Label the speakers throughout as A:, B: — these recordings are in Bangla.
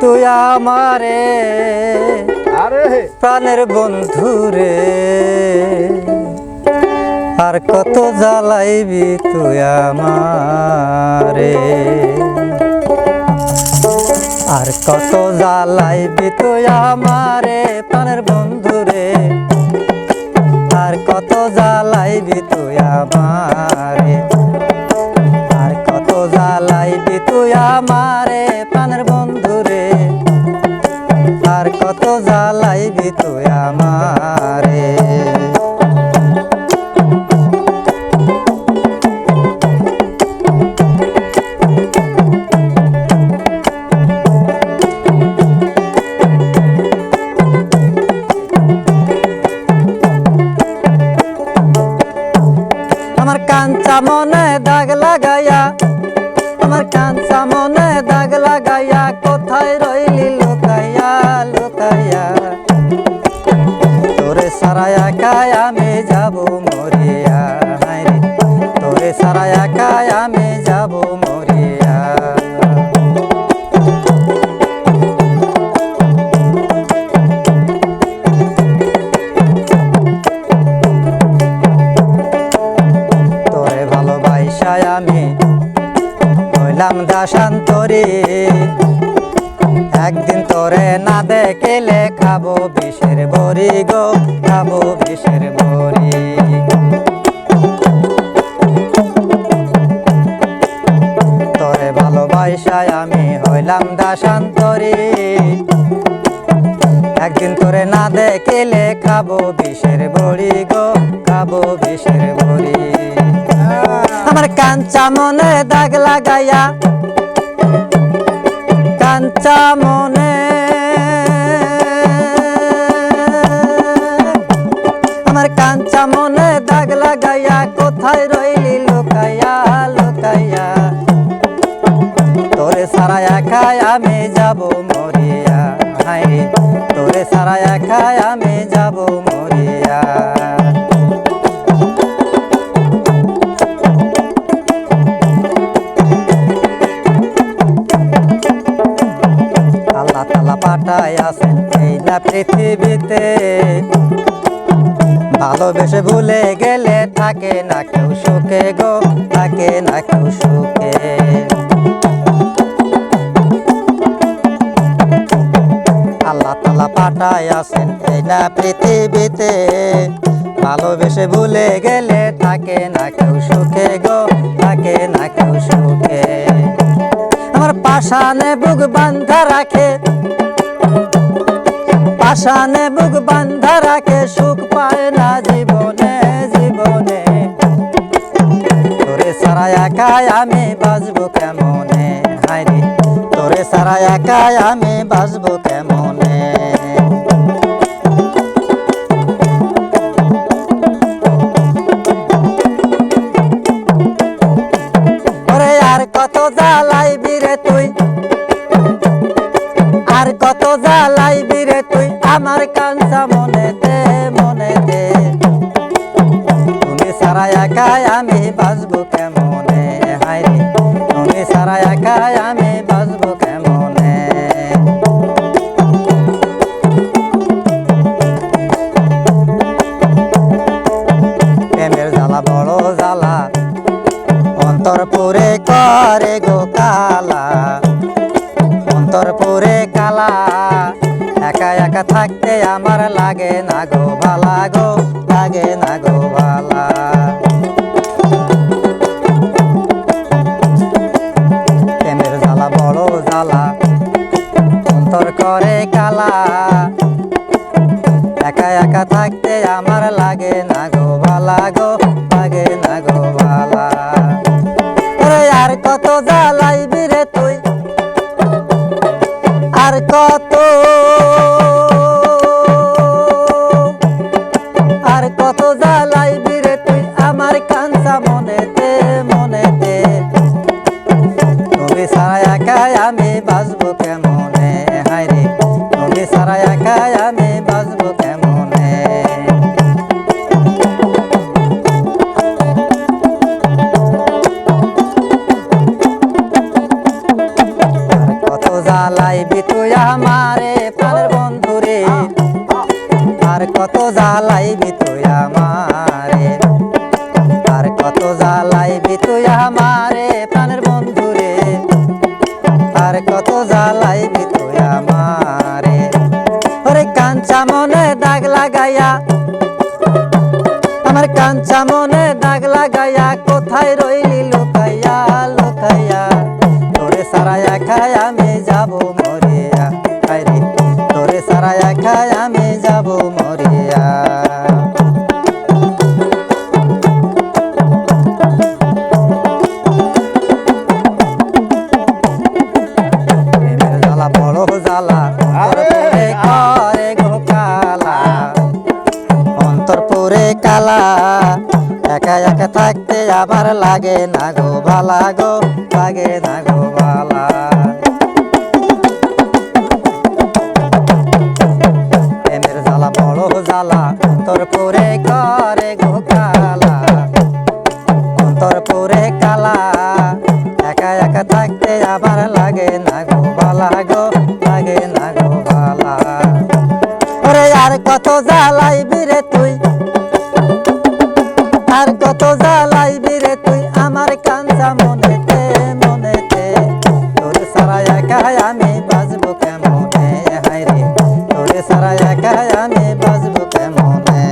A: তুই আমারে।
B: আরে
A: প্রাণের বন্ধু রে। আর কত জ্বালাইবি তুই আমারে। আর কত জ্বালাইবি তুই আমারে প্রাণের বন্ধু রে। আর কত জ্বালাইবি তুই আমারে। আর কত জ্বালাইবি তুই আমারে। দাগ লাগাইয়া হইলাম দাসান্তরে একদিন তোরে না দেখলে খাব বিষের বড়ি গো, খাব বিষের বড়ি। তোরে ভালোবাসায় আমি হইলাম দাসান্তরে একদিন তোরে না দেখলে খাব বিষের বড়ি গো, খাব বিষের বড়ি। আমার কাঞ্চা মনে দাগ লাগাইয়া, কাঞ্চা মনে। আমার কাঞ্চা মনে দাগ লাগাইয়া, কোথায় রইলি লুকাইয়া লুকাইয়া। তোরে সারা একাই আমি যাব মরিয়া হাইরে তোরে সারা একাই আমি যাব পৃথিবীতে। ভালোবেসে ভুলে গেলে থাকে না কেউ সুখে গো, থাকে না কেউ সুখে। আল্লাহ তালা পাঠায় আছেন এই না পৃথিবীতে। ভালোবেসে ভুলে গেলে থাকে না কেউ সুখে গো, থাকে না কেউ সুখে। আমার পাশানে বুক বান্ধা রাখে পাশানে বুক বান্ধা রাখে, সুখ পায় না জীবনে জীবনে। তোরে সারা একাই আমি বাঁচবো কেমনে? হাইরে তোরে সারা একাই আমি বাঁচবো কেমনে? আর কত জ্বালাইবি রে তুই? আর কত তুই আমার কাঞ্চা মনেতে মনেতে। তুমি সারা একাই আমি বাঁচবো কেমনে? হাইরে তুমি সারা একাই আমি বাঁচবো কেমনে? প্রেমের জ্বালা, বড় জ্বালা। অন্তর পুরে করে গো কালা। একা থাকতে আমার লাগে না গো ভালা গো, লাগে না গো ভালা প্রেমের জ্বালা, বড় জ্বালা, অন্তর করে কালা। আমার কাঞ্চা মনে দাগ লাগাইয়া, কোথায় রইলি লোকাইয়া লোকাইয়া? তোরে সারাইয়া খায় আমি যাব মরিয়া। তোরে সারাইয়া খায় আমি যাব মরিয়া। ওরে কালা, একা একা থাকতে আমার লাগে না গো ভালা গো, লাগে না গো ভালা এমের জ্বালা, বড় জ্বালা, তোর পরে ছাড়ায় আমি বাঁচব কেমনে?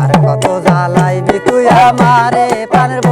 A: আর কত আমারে পানের